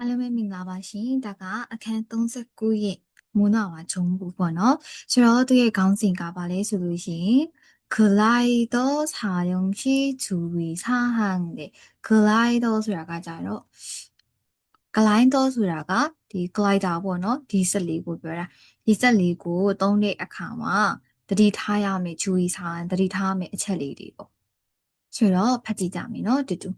အားလုံးပဲမင်္ဂလာပါရှင်ဒါကအခန်း39ရဲ့မူနာဝါဂျုံဘူးပေါ့နော်ဆိုတော့သူရဲ့ခေါင်းစဉ်ကပါလဲဆိုလို့ရှိရင်ဂလိုက်တော့စာယုံရှိသူဝီစာဟန်တဲ့ဂလိုက်တော့ဆိုတာကကြတော့ဂလိုင်းတော့ဆိုတာကဒီဂလိုက်တာပေါ့နော်ဒီဆက်လေးကိုပြောတာဒီဆက်လေးကိုသုံးတဲ့အခါမှာတတိထားရမယ် chú ý စာဟန်တတိထားရမယ်အချက်လေးတွေပေါ့ဆိုတော့ဖတ်ကြည့်ကြမယ်နော်တူတူ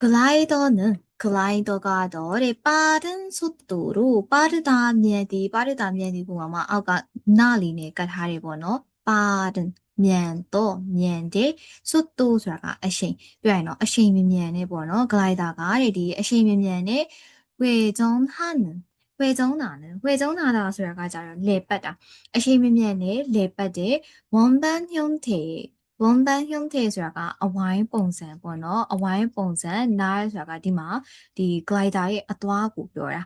글라이더는 글라이더가 너의 빠른 속도로 빠르다면 이 빠르다면이고 아마 아까 나리네 까하리 번호 빠른 မြန်တော့မြန်တဲ့စွတ်တိုးဆိုတာကအရှိန်ပြောရင်တော့အရှိန်မြမြန်နဲ့ပေါ့နော်ဂလိုက်တာကတဲ့ဒီအရှိန်မြမြန်နဲ့ဝေကျုံဟာနဝေကျုံတာနဲ့ဝေကျုံတာတာဆိုတာကကြတော့လေပတ်တာအရှိန်မြမြန်နဲ့လေပတ်တဲ့ဝန်ပန်းညုံတဲ့ ဝန်ပန်း 형태 ဆိုတာကအဝိုင်းပုံစံပေါ့နော်အဝိုင်းပုံစံနားဆိုတာကဒီမှာဒီ glider ရဲ့အသွားကိုပြောတာ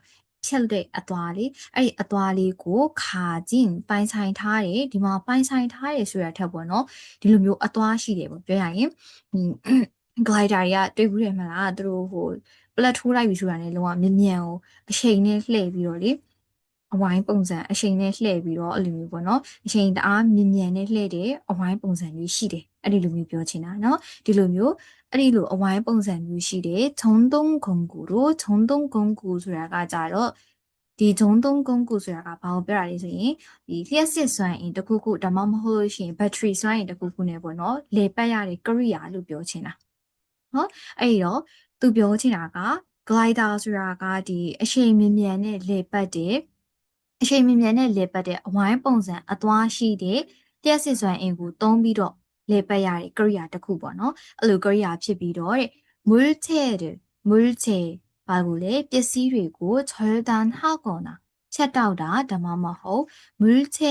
ဖြတ်တဲ့အသွားလေးအဲ့ဒီအသွားလေးကိုခါကျင်ပိုင်ဆိုင်ထားတယ်ဒီမှာပိုင်ဆိုင်ထားတယ်ဆိုရထက်ပေါ့နော်ဒီလိုမျိုးအသွားရှိတယ်ပေါ့ပြောရရင် glider တွေကတွေ့ဘူးတယ်မလားသူတို့ဟိုပလက်ထိုးလိုက်ပြီဆိုတာနဲ့လုံးဝမြ мян ကိုအချိန်နဲ့လှည့်ပြီးတော့လေအဝိုင်းပုံစံအချိန်နဲ့လှည့်ပြီးတော့အဲ့လိုမျိုးပေါ့နော်အချိန်တအားမြ мян နဲ့လှည့်တဲ့အဝိုင်းပုံစံမျိုးရှိတယ် အဲ့ဒီလိုမျိုးပြောချင်တာเนาะဒီလိုမျိုးအဲ့ဒီလိုအဝိုင်းပုံစံမျိုးရှိတယ်ဂျုံတုံးဂုံကူတို့ဂျုံတုံးဂုံကူဆိုတာကကြတော့ဒီဂျုံတုံးဂုံကူဆိုတာကဘာကိုပြောတာလဲဆိုရင်ဒီလျှက်စစ်စွမ်းအင်တစ်ခုခုဒါမှမဟုတ်လို့ရှိရင်ဘက်ထရီစွမ်းအင်တစ်ခုခုနဲ့ပေါ့နော်လေပတ်ရတဲ့ကရိယာလို့ပြောချင်တာနော်အဲ့ဒီတော့သူပြောချင်တာက glider ဆိုတာကဒီအရှိန်မြမြန်နဲ့လေပတ်တဲ့အရှိန်မြမြန်နဲ့လေပတ်တဲ့အဝိုင်းပုံစံအသွားရှိတဲ့လျှက်စစ်စွမ်းအင်ကိုသုံးပြီးတော့ လေပတ်ရတဲ့ကရိယာတစ်ခုပေါ့နော်အဲ့လိုကရိယာဖြစ်ပြီးတော့တဲ့ 물체를 물체 ဘာလို့လဲပစ္စည်းတွေကို절단하거나ဖြတ်တောက်တာဒါမှမဟုတ် 물체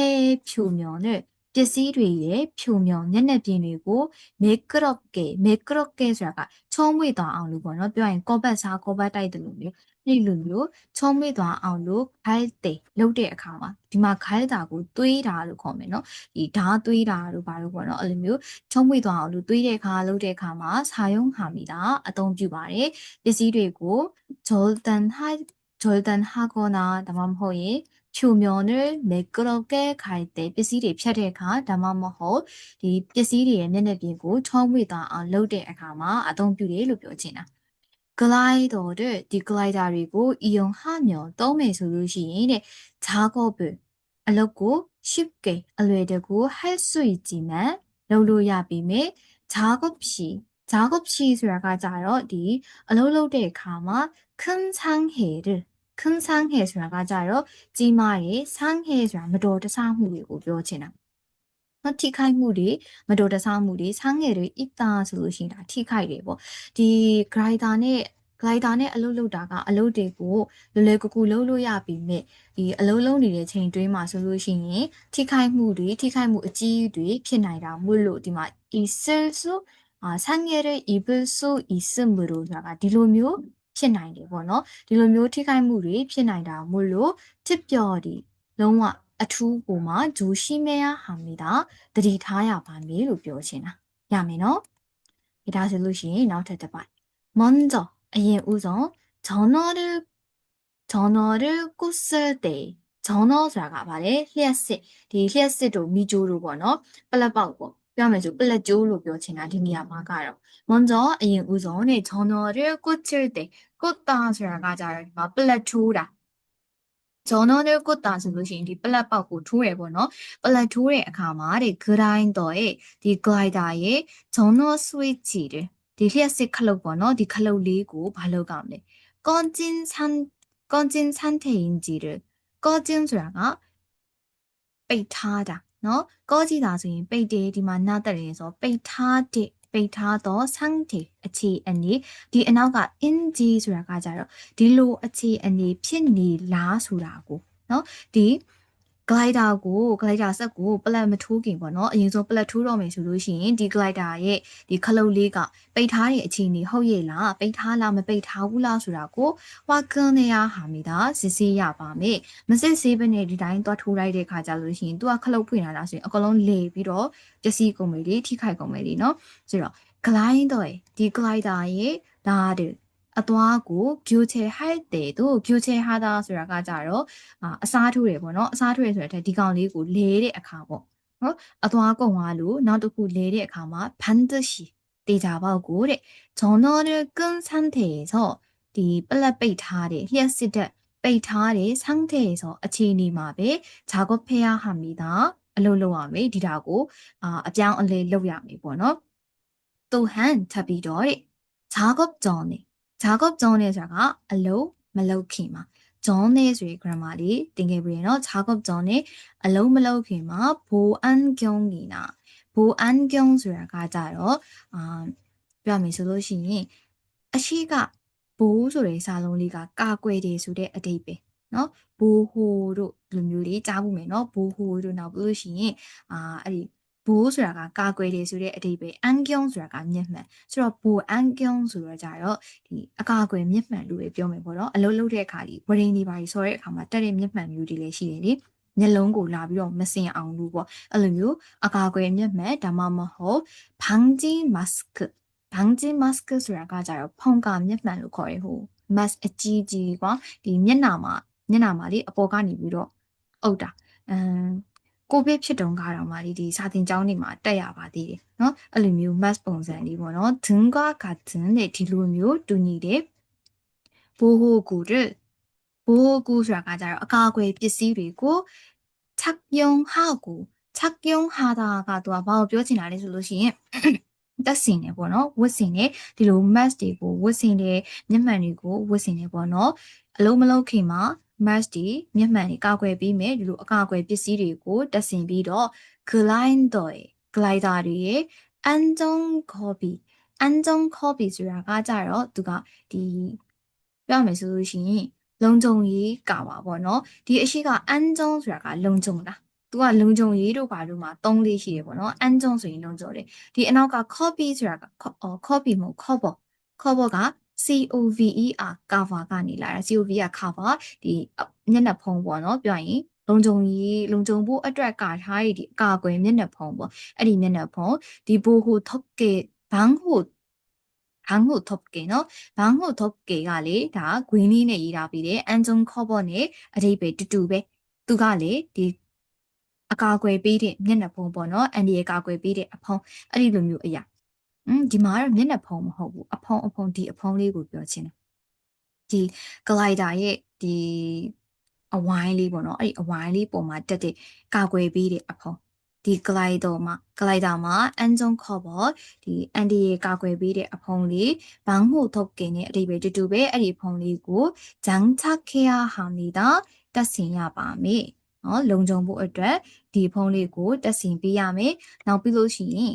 표면을 ပစ္စည်းတွေရဲ့ဖြိုမြောင်မျက်နှာပြင်တွေကိုမေကရော့ကဲမေကရော့ကဲဆိုတာကချုံးမွေသွားအောင်လို့ပေါ့နော်ပြောရင်ကောပတ်စားကောပတ်တိုက်တယ်လို့မျိုးအဲ့လိုမျိုးချုံးမွေသွားအောင်လို့ခိုင်းတယ်လုပ်တဲ့အခါမှာဒီမှာခိုင်းတာကိုတွေးတာလို့ခေါ်မယ်နော်ဒီဓာတ်တွေးတာတို့ဘာလို့ပေါ့နော်အဲ့လိုမျိုးချုံးမွေသွားအောင်လို့တွေးတဲ့အခါလုပ်တဲ့အခါမှာစာယုံဟာမိတာအသုံးပြုပါတယ်ပစ္စည်းတွေကိုဂျော်ဒန်ဟာဂျော်ဒန်ဟာကောနာဒါမှမဟုတ်ရင် ဖြူမျောနဲ့매끄럽게ခိုင်တဲ့ပစ္စည်းတွေဖြတ်တဲ့အခါဒါမှမဟုတ်ဒီပစ္စည်းတွေရဲ့မျက်နှာပြင်ကိုချောမွေ့သွားအောင်လုပ်တဲ့အခါမှာအသုံးပြုတယ်လို့ပြောချင်တာ glider를 ဒီ glider တွေကို이용하며သုံးမယ်ဆိုလို့ရှိရင်တဲ့작업을အလုပ်ကို쉽게အလွယ်တကူ할 수 있지만လုပ်လို့ရပြီမဲ့ 작업시 작업시ဆိုတာကကြတော့ဒီအလုပ်လုပ်တဲ့အခါမှာ큰 상해를 ခန်းဆန်းဟဲဆိုတာကကြတော့ကြီးမားရေဆန်းဟဲဆိုတာမတော်တဆမှုတွေကိုပြောချင်တာမထိခိုက်မှုတွေမတော်တဆမှုတွေဆန်းငယ်တွေအစ်တာဆိုလို့ရှိရင်ဒါထိခိုက်တယ်ပေါ့ဒီ grinder နဲ့ glider နဲ့အလုပ်လုပ်တာကအလုပ်တွေကိုလွယ်လွယ်ကူကူလုပ်လို့ရပြီမြင့်ဒီအလုပ်လုပ်နေတဲ့ချိန်တွင်းမှာဆိုလို့ရှိရင်ထိခိုက်မှုတွေထိခိုက်မှုအကြီးတွေဖြစ်နိုင်တာမို့လို့ဒီမှာ isel so ဆန်းငယ်ရဲ့ ibel so ism 으로ဆိုတာကဒီလိုမျိုး ဖြစ်နိုင်တယ်ပေါ့နော်ဒီလိုမျိုးထိခိုက်မှုတွေဖြစ်နိုင်တာမို့လို့တစ်ပျော်ဒီလုံးဝအထူးကိုမှဂျူရှိမဲရဟာမီတာတတိထားရပါမည်လို့ပြောချင်တာရမယ်နော်ဒါဆိုလို့ရှိရင်နောက်ထပ်တစ်ပိုင်းမွန်ဇောအရင်ဦးဆုံးဂျော်နော်ရဂျော်နော်ရကုစတဲ့ဂျော်နော်ဆိုတာကဗါလေလျှက်စစ်ဒီလျှက်စစ်တို့မိဂျိုးတို့ပေါ့နော်ပလက်ပေါက်ပေါ့ ပြောမယ်ဆိုပလက်ကျိုးလို့ပြောချင်တာဒီနေရာမှာကတော့မွန်ဇောအရင်ဦးဆုံးနေကျွန်တော်တို့ကိုချစ်တယ်ကိုတာဆိုတာကကြတော့ဒီမှာပလက်ထိုးတာကျွန်တော်တို့ကိုတာဆိုလို့ရှိရင်ဒီပလက်ပေါက်ကိုထိုးရပေါ့နော်ပလက်ထိုးတဲ့အခါမှာဒီ grind တော့ရဲ့ဒီ glider ရဲ့ကျွန်တော် switch ကြည့်တယ်ဒီလျှက်စစ်ခလုတ်ပေါ့နော်ဒီခလုတ်လေးကိုဘာလုပ်ကောင်းလဲကောကျင်းဆန်ကောကျင်းဆန်ထေရင်ကြီးတယ်ကောကျင်းဆိုတာကပိတ်ထားတာ နော်ကောကြည့်တာဆိုရင်ပိတ်တယ်ဒီမှာနာတက်တယ်ဆိုတော့ပိတ်ထားတဲ့ပိတ်ထားသောဆန်းတီအခြေအနေဒီအနောက်က ng ဆိုတာကကြတော့ဒီလိုအခြေအနေဖြစ်နေလားဆိုတာကိုနော်ဒီ glider ကို glider ဆက်ကိုပလက်မထိုးခင်ပေါ့နော်အရင်ဆုံးပလက်ထိုးတော့မယ်ဆိုလို့ရှိရင်ဒီ glider ရဲ့ဒီခလုတ်လေးကပိတ်ထားတဲ့အခြေအနေဟုတ်ရဲ့လားပိတ်ထားလားမပိတ်ထားဘူးလားဆိုတာကိုဟွာကန်နေရဟာမိတာစစ်ဆေးရပါမယ်မစစ်ဆေးဘဲနဲ့ဒီတိုင်းသွားထိုးလိုက်တဲ့ခါကြလို့ရှိရင်သူကခလုတ်ဖွင့်လာတာဆိုရင်အကလုံးလေပြီးတော့ပျက်စီးကုန်မယ်လေထိခိုက်ကုန်မယ်လေနော်ဆိုတော့ glider ဒီ glider ရဲ့ဒါတွေ အသွားကိုဂျူချေဟိုက်တေတို့ဂျူချေဟာတာဆိုတာကကြတော့အစားထိုးတယ်ပေါ့နော်အစားထိုးရဆိုတဲ့ဒီကောင်လေးကိုလဲတဲ့အခါပေါ့နော်အသွားကုန်သွားလို့နောက်တစ်ခုလဲတဲ့အခါမှာဘန်ဒရှိတေချာပေါက်ကိုတဲ့ဂျွန်နော်ရဲ့ကွန်ဆန်တေဆိုဒီပလက်ပိတ်ထားတဲ့လျှက်စစ်တဲ့ပိတ်ထားတဲ့ဆန်းတဲ့ဆိုအခြေအနေမှာပဲဂျာကော့ဖျားဟာမိတာအလုပ်လုပ်ရမယ်ဒီတာကိုအပြောင်းအလဲလုပ်ရမယ်ပေါ့နော်သူဟန်ထပ်ပြီးတော့တဲ့ဂျာကော့ဂျွန်နေ Jacob John နဲ့ဆိုတာကအလုံးမလုံးခင်မှာ John နဲ့ဆိုရင် grammar လေးတင်ခဲ့ပြီးရနော် Jacob John နဲ့အလုံးမလုံးခင်မှာ Boan Kyung Gina Boan Kyung ဆိုတာကကြတော့အာပြောမယ်ဆိုလို့ရှိရင်အရှိကဘိုးဆိုတဲ့စာလုံးလေးကကာကွယ်တယ်ဆိုတဲ့အဓိပ္ပာယ်နော်ဘိုးဟိုတို့လိုမျိုးလေးကြားဖို့မယ်နော်ဘိုးဟိုတို့နောက်ပြီးလို့ရှိရင်အာအဲ့ဒီ ဘိုးဆိုတာကကာကွယ်တယ်ဆိုတဲ့အဓိပ္ပာယ်အန်ကျုံဆိုတာကမျက်မှန်ဆိုတော့ဘိုအန်ကျုံဆိုတော့ကြတော့ဒီအကာအကွယ်မျက်မှန်လို့ပြောမယ်ပေါ့နော်အလုံးလုံးတဲ့အခါဒီဝရင်ဒီပါကြီးဆိုတဲ့အခါမှာတက်တဲ့မျက်မှန်မျိုးတွေလည်းရှိတယ်လေမျက်လုံးကိုလာပြီးတော့မစင်အောင်လို့ပေါ့အဲ့လိုမျိုးအကာအကွယ်မျက်မှန်ဒါမှမဟုတ်ဘန်းဂျီမတ်စကဘန်းဂျီမတ်စကဆိုတာကကြတော့ဖုံကမျက်မှန်လို့ခေါ်ရဟို mask အကြီးကြီးကွာဒီမျက်နှာမှာမျက်နှာမှာလေအပေါ်ကနေပြီးတော့အုပ်တာအမ် ကိုဗစ်ဖြစ်တုန်းကတော့မှဒီစာသင်ကျောင်းတွေမှာတက်ရပါသေးတယ်เนาะအဲ့လိုမျိုး mass ပုံစံကြီးပေါ့เนาะဒင်းကာကဒင်းနဲ့ဒီလိုမျိုးတူညီတယ်ဘိုးဟိုကူတဲ့ဘိုးကူဆိုတာကကြတော့အကာအကွယ်ပစ္စည်းတွေကိုချက်ယုံဟာကူချက်ယုံဟာတာကသူကဘာကိုပြောချင်တာလဲဆိုလို့ရှိရင်တက်စင်နေပေါ့နော်ဝတ်စင်နေဒီလို mask တွေကိုဝတ်စင်နေမျက်မှန်တွေကိုဝတ်စင်နေပေါ့နော်အလုံးမလုံးခင်မှာ mask ဒီမျက်မှန်တွေကာကွယ်ပေးမယ်ဒီလိုအကာအကွယ်ပစ္စည်းတွေကိုတပ်ဆင်ပြီးတော့ glider glider တွေရဲ့ anton copy anton copy ဆိုတာကကြတော့သူကဒီပြောမယ်ဆိုလို့ရှိရင်လုံခြုံရေးကာပါပေါ့နော်ဒီအရှိက anton ဆိုတာကလုံခြုံတာသူကလုံခြုံရေးတို့ဘာတို့မှာ၃လေးရှိတယ်ပေါ့နော်အန်ကျုံဆိုရင်လုံခြုံတယ်ဒီအနောက်က copy ဆိုတာက copy မဟုတ် copy copy က COVER cover ကနေလာတာ COVER cover ဒီမျက်နှာဖုံးပေါ့နော်ပြောရင်လုံခြုံရေးလုံခြုံဖို့အတွက်ကာထားရည်ဒီအကာအကွယ်မျက်နှာဖုံးပေါ့အဲ့ဒီမျက်နှာဖုံးဒီဘိုဟိုထုတ်ကေဘန်းဟိုဘန်းဟိုထုတ်ကေနော်ဘန်းဟိုထုတ်ကေကလေဒါ green လေးနဲ့ရေးထားပြီးတယ်အန်ဂျုံခေါ်ဘောနဲ့အဓိပ္ပာယ်တူတူပဲသူကလေဒီအကာအကွယ်ပေးတဲ့မျက်နှာဖုံးပေါ့နော်အန်ဒီရဲ့ကာကွယ်ပေးတဲ့အဖုံးအဲ့ဒီလိုမျိုးအရာ อืมဒီမှာကတော့မျက်နှာဖုံးမဟုတ်ဘူးအဖုံးအဖုံးဒီအဖုံးလေးကိုပြောချင်တယ်ဒီဂလိုက်တာရဲ့ဒီအဝိုင်းလေးပေါ့နော်အဲ့ဒီအဝိုင်းလေးပုံမှာတက်တဲ့ကာကွယ်ပေးတဲ့အဖုံးဒီဂလိုက်တော်မှာဂလိုက်တာမှာအန်ဂျုံခေါ်ပေါ်ဒီအန်ဒီရေကာကွယ်ပေးတဲ့အဖုံးလေးဘန်ဟုထုတ်ကင်နဲ့အတိပဲတူတူပဲအဲ့ဒီဖုံးလေးကိုဂျန်ချခေယာဟာနေတာတက်ဆင်ရပါမယ်နော်လုံခြုံဖို့အတွက်ဒီဖုံးလေးကိုတက်ဆင်ပေးရမယ်နောက်ပြီးလို့ရှိရင်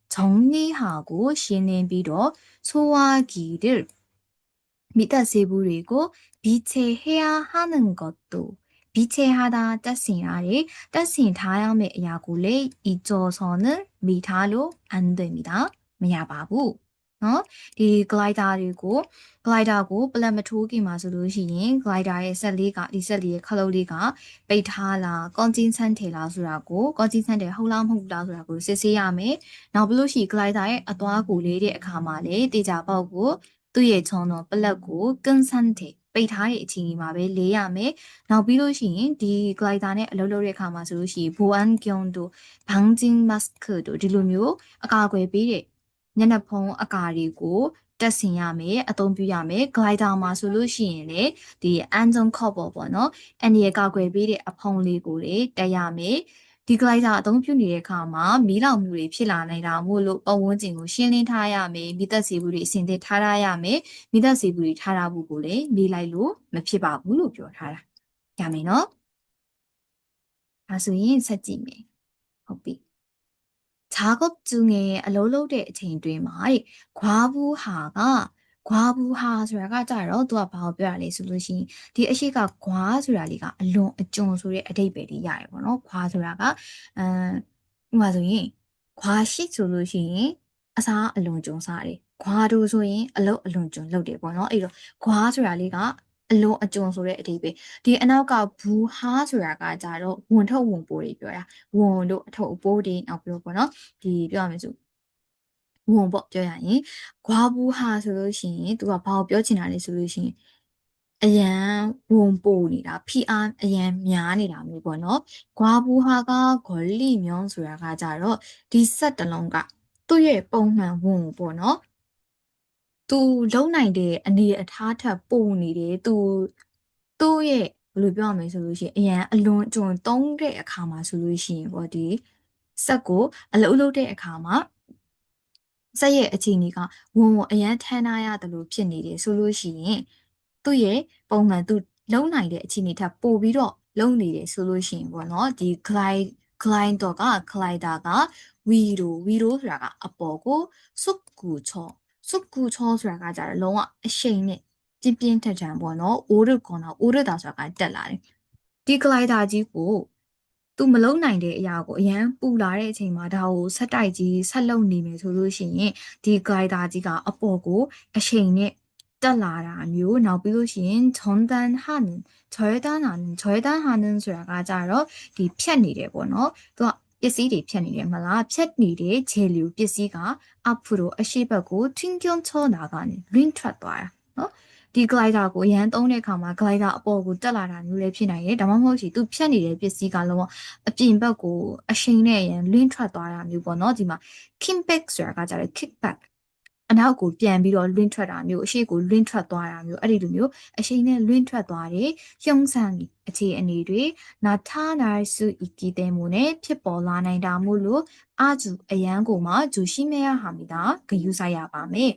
정리하고 신행비로 소화기를 미다세부리고 비체해야 하는 것도 비체하다 따싱아리 따싱 다음에 야구를 잊어서는 미타로 안 됩니다. 미야바부 နော်ဒီ glider တွေကို glider ကို plan မထိုးခင်မှာဆိုလို့ရှိရင် glider ရဲ့ဆက်လေးကဒီဆက်လေးရဲ့ခလုတ်လေးကပိတ်ထားလား conjin ဆန်းထည်လားဆိုတာကို conjin ဆန်းထည်ဟုတ်လားမဟုတ်လားဆိုတာကိုစစ်ဆေးရမယ်။နောက်ပြီးလို့ရှိရင် glider ရဲ့အသွားကိုလေးတဲ့အခါမှာလေတေချာပေါက်ကိုသူ့ရဲ့ချုံတော်ပလက်ကိုကန်းဆန်းထည်ပိတ်ထားတဲ့အခြေအနေမှာပဲလေးရမယ်။နောက်ပြီးလို့ရှိရင်ဒီ glider နဲ့အလုပ်လုပ်တဲ့အခါမှာဆိုလို့ရှိရင် boan kyung တို့ bangjin mask တို့ဒီလိုမျိုးအကာအကွယ်ပေးတဲ့ မျက်နှာဖုံးအကာတွေကိုတက်ဆင်ရမယ်အသုံးပြုရမယ် glider မှာဆိုလို့ရှိရင်လေဒီ anton copper ပေါ့နော်အန်ဒီရဲ့ကာကွယ်ပေးတဲ့အဖုံးလေးကိုလေတက်ရမယ်ဒီ glider အသုံးပြုနေတဲ့အခါမှာမီးလောင်မှုတွေဖြစ်လာနေတာမို့လို့ပတ်ဝန်းကျင်ကိုရှင်းလင်းထားရမယ်မိသက်စီဘူးတွေအစင်သစ်ထားရရမယ်မိသက်စီဘူးတွေထားရဖို့ကိုလည်းမေးလိုက်လို့မဖြစ်ပါဘူးလို့ပြောထားတာရမယ်နော်ဒါဆိုရင်ဆက်ကြည့်မယ်ဟုတ်ပြီ 작업 중에 အလုပ်လုပ်တဲ့အချိန်တွင်းမှာတဲ့ခွားဘူးဟာက ကွာဘူးဟာဆိုတာကကြတော့သူကဘာကိုပြောရလဲဆိုလို့ရှိရင်ဒီအရှိကကွာဆိုတာလေးကအလွန်အကျွံဆိုတဲ့အဓိပ္ပာယ်လေးရတယ်ပေါ့နော်ကွာဆိုတာကအဲဥပမာဆိုရင်ခွာရှိဆိုလို့ရှိရင်အစားအလွန်ကျွံစားတယ်ခွာတို့ဆိုရင်အလုတ်အလွန်ကျွံလုပ်တယ်ပေါ့နော်အဲ့တော့ခွာဆိုတာလေးက အလွန်အကျွံဆိုတဲ့အဓိပ္ပာယ်ဒီအနောက်ကဘူးဟာဆိုတာကကြတော့ဝန်ထုတ်ဝန်ပိုးတွေပြောတာဝန်တို့အထုပ်အပိုးတွေနောက်ပြောပေါ့နော်ဒီပြောရမယ်ဆိုဝန်ပေါ့ပြောရရင်ခွာဘူးဟာဆိုလို့ရှိရင်သူကဘာကိုပြောချင်တာလဲဆိုလို့ရှိရင်အရန်ဝန်ပို့နေတာဖိအားအရန်များနေတာမျိုးပေါ့နော်။ကွာဘူးဟာကဂေါ်လီမြောင်းဆိုတာကကြတော့ဒီဆက်တလုံးကသူ့ရဲ့ပုံမှန်ဝန်ပေါ့နော်။ तू လုံနိုင်တဲ့အနေအထားထက်ပိုနေတယ်။ तू သူ့ရဲ့ဘယ်လိုပြောရမလဲဆိုလို့ရှိရင်အရန်အလွန်ကျွံသုံးတဲ့အခါမှာဆိုလို့ရှိရင်ပေါ့ဒီဆက်ကိုအလုံးလုံးတဲ့အခါမှာစက်ရဲ့အခြေအနေကဝန်ဝန်အရန်ထမ်းထားရတယ်လို့ဖြစ်နေတယ်ဆိုလို့ရှိရင်သူ့ရဲ့ပုံမှန်သူလုံနိုင်တဲ့အခြေအနေထပ်ပို့ပြီးတော့လုံနေတယ်ဆိုလို့ရှိရင်ပေါ့နော်ဒီ glide glide တော့က glider က wiro wiro ဆိုတာကအပေါ်ကိုစုပ်ကူချော sup ku chon ဆိုတာကကြတော့လုံးဝအရှိန်နဲ့ပြင်းပြင်းထန်ထန်ပေါ့နော်အိုးရကွန်တော့အိုးရတာဆိုတာကတက်လာတယ်ဒီကလိုက်တာကြီးကိုသူမလုံနိုင်တဲ့အရာကိုအရန်ပူလာတဲ့အချိန်မှာဒါကိုဆက်တိုက်ကြီးဆက်လုံနေမယ်ဆိုလို့ရှိရင်ဒီဂိုက်တာကြီးကအပေါ်ကိုအချိန်နဲ့တက်လာတာမျိုးနောက်ပြီးလို့ရှိရင်ဂျွန်ဒန်ဟာနန်ဂျွေဒန်ဟာနန်ဂျွေဒန်ဟာနန်ဆိုတာကကြတော့ဒီဖြတ်နေတယ်ပေါ့နော်သူက ပစ္စည်းတွေဖြတ်နေတယ်မလားဖြတ်နေတဲ့ခြေလျူပစ္စည်းကအဖရိုအရှိဘက်ကိုထွင်းကျုံချောနာကနေ ring ထွက်သွားတာနော်ဒီ glider ကိုရန်သုံးတဲ့အခါမှာ glider အပေါ်ကိုတက်လာတာမျိုးလည်းဖြစ်နိုင်တယ်ဒါမှမဟုတ်ရှင်သူဖြတ်နေတဲ့ပစ္စည်းကလုံးဝအပြင်ဘက်ကိုအရှိန်နဲ့ရန် link ထွက်သွားတာမျိုးပေါ့နော်ဒီမှာ kickback ဆိုတာကကြတယ် kickback အနောက်ကိုပြန်ပြီးတော့လွင့်ထွက်တာမျိုးအရှိကိုလွင့်ထွက်သွားတာမျိုးအဲ့ဒီလိုမျိုးအရှိနဲ့လွင့်ထွက်သွားတဲ့ရုံဆန်အခြေအနေတွေနာထာနာစုဤကီတဲမှုနဲ့ဖြစ်ပေါ်လာနိုင်တာမို့လို့အာဂျူအယံကိုမှဂျူရှိမရဟာမိတာဂယူဆိုင်ရပါမယ်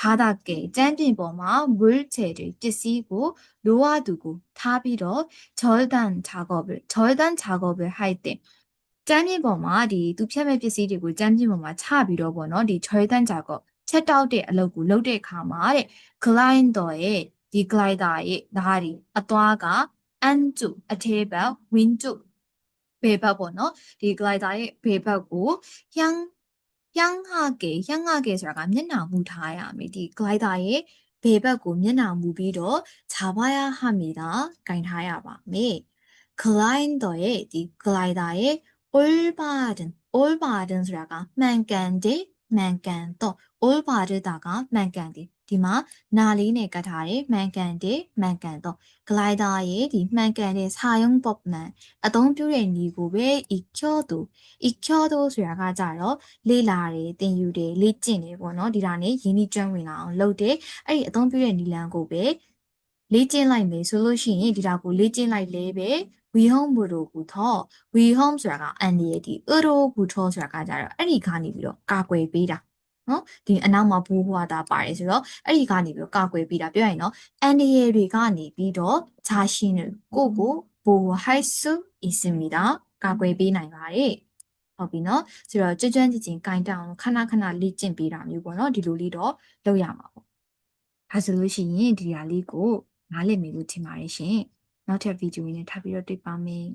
ဟာတာကဲကျမ်းပြင်ပေါ်မှာဝီလ်ချယ်တွေပစ္စည်းကိုလိုအပ်သူကိုထားပြီးတော့ဂျော်ဒန်ခြာကောပဲဂျော်ဒန်ခြာကောပဲဟိုက်တဲ့ကျမ်းပြင်ပေါ်မှာဒီသူဖြတ်မဲ့ပစ္စည်းတွေကိုကျမ်းပြင်ပေါ်မှာချပြီးတော့ပေါ့နော်ဒီဂျော်ဒန် ချက်တောက်တဲ့အလုပ်ကိုလုပ်တဲ့အခါမှာတဲ့ client တော်ရဲ့ဒီ glider ရဲ့ဒါတွေအသွားကအန်ကျူအထဲဘက်ဝင်းကျူဘေဘက်ပေါ့နော်ဒီ glider ရဲ့ဘေဘက်ကိုဟျန်းဟျန်းဟာကေဟျန်းဟာကေဆိုတာကမျက်နှာမူထားရမယ်ဒီ glider ရဲ့ဘေဘက်ကိုမျက်နှာမူပြီးတော့ခြာပါရဟမီတာခြင်ထားရပါမယ် client တော်ရဲ့ဒီ glider ရဲ့ all burden all burden ဆိုတာကမှန်ကန်တဲ့ မှန်ကန်တော့ all ပါတဲ့တာကမှန်ကန်တယ်ဒီမှာနာလေးနဲ့ကတ်ထားတယ်မှန်ကန်တယ်မှန်ကန်တော့ glider ရဲ့ဒီမှန်ကန်တဲ့စာယုံ pop man အသုံးပြုတဲ့ညီကိုပဲ ikyodo ikyodo ဆိုတာကကြတော့လေ့လာတယ်သင်ယူတယ်လေ့ကျင့်တယ်ပေါ့နော်ဒီဒါနဲ့ရင်းနှီးကျွမ်းဝင်လာအောင်လုပ်တယ်အဲ့ဒီအသုံးပြုတဲ့ညီလန်းကိုပဲ လေ့ကျင့်လိုက်မယ်ဆိုလို့ရှိရင်ဒီဒါကိုလေ့ကျင့်လိုက်လဲပဲဝီဟုံးဘူရိုကူထောဝီဟုံးဆိုတာကအန်ဒီရဲ့ဒီအရိုဘူထောဆိုတာကကြတော့အဲ့ဒီကနေပြီးတော့ကာကွယ်ပေးတာနော်ဒီအနောက်မှာဘူဟွာတာပါတယ်ဆိုတော့အဲ့ဒီကနေပြီးတော့ကာကွယ်ပေးတာပြောရရင်နော်အန်ဒီရဲ့တွေကနေပြီးတော့ဂျာရှင်းကိုကိုဘူဟိုက်ဆူအီစမီတာကာကွယ်ပေးနိုင်ပါတယ်ဟုတ်ပြီနော်ဆိုတော့ကြွကြွကြင်ကြင်ကင်တောင်ခဏခဏလေ့ကျင့်ပေးတာမျိုးပေါ့နော်ဒီလိုလေးတော့လုပ်ရမှာပေါ့ဒါဆိုလို့ရှိရင်ဒီဟာလေးကို နားလည်မယ်လို့ထင်ပါတယ်ရှင်နောက်ထပ်ဗီဒီယိုနဲ့ထပ်ပြီးတော့တွေ့ပါမယ်